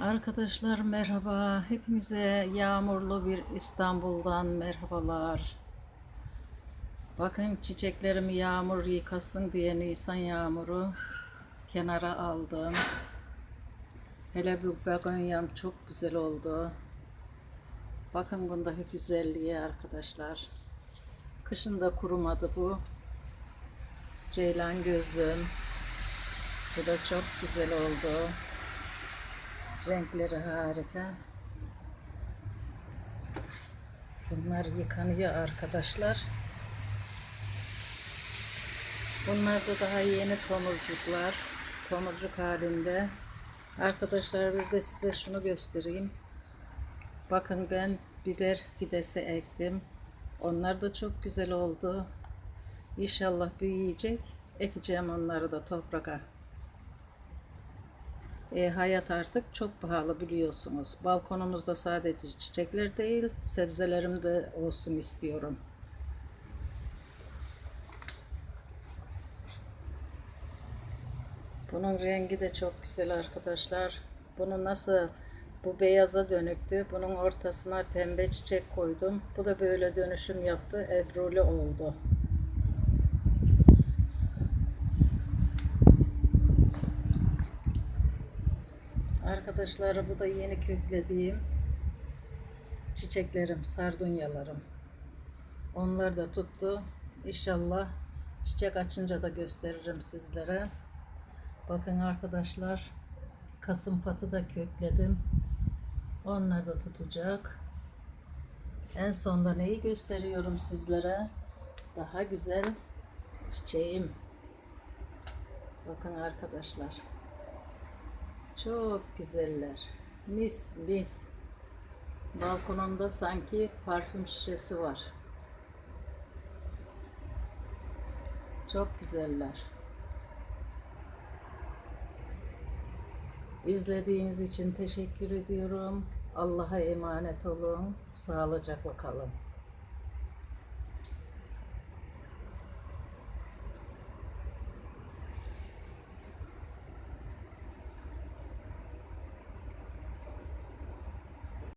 Arkadaşlar merhaba. Hepinize yağmurlu bir İstanbul'dan merhabalar. Bakın çiçeklerimi yağmur yıkasın diye Nisan yağmuru kenara aldım. Hele bu begonyam çok güzel oldu. Bakın bundaki güzelliği arkadaşlar. Kışın da kurumadı bu. Ceylan gözlüm. Bu da çok güzel oldu. Renkleri harika. Bunlar yıkanıyor arkadaşlar. Bunlar da daha yeni tomurcuklar. Tomurcuk halinde. Arkadaşlar bir de size şunu göstereyim. Bakın ben biber fidesi ektim. Onlar da çok güzel oldu. İnşallah büyüyecek. Ekeceğim onları da toprağa. E, hayat artık çok pahalı biliyorsunuz. Balkonumuzda sadece çiçekler değil, sebzelerim de olsun istiyorum. Bunun rengi de çok güzel arkadaşlar. Bunu nasıl bu beyaza dönüktü. Bunun ortasına pembe çiçek koydum. Bu da böyle dönüşüm yaptı. Ebruli oldu. Arkadaşlar bu da yeni köklediğim çiçeklerim, sardunyalarım. Onlar da tuttu. İnşallah çiçek açınca da gösteririm sizlere. Bakın arkadaşlar kasım patı da kökledim. Onlar da tutacak. En sonda neyi gösteriyorum sizlere? Daha güzel çiçeğim. Bakın arkadaşlar. Çok güzeller. Mis mis. Balkonumda sanki parfüm şişesi var. Çok güzeller. İzlediğiniz için teşekkür ediyorum. Allah'a emanet olun. Sağlıcakla kalın.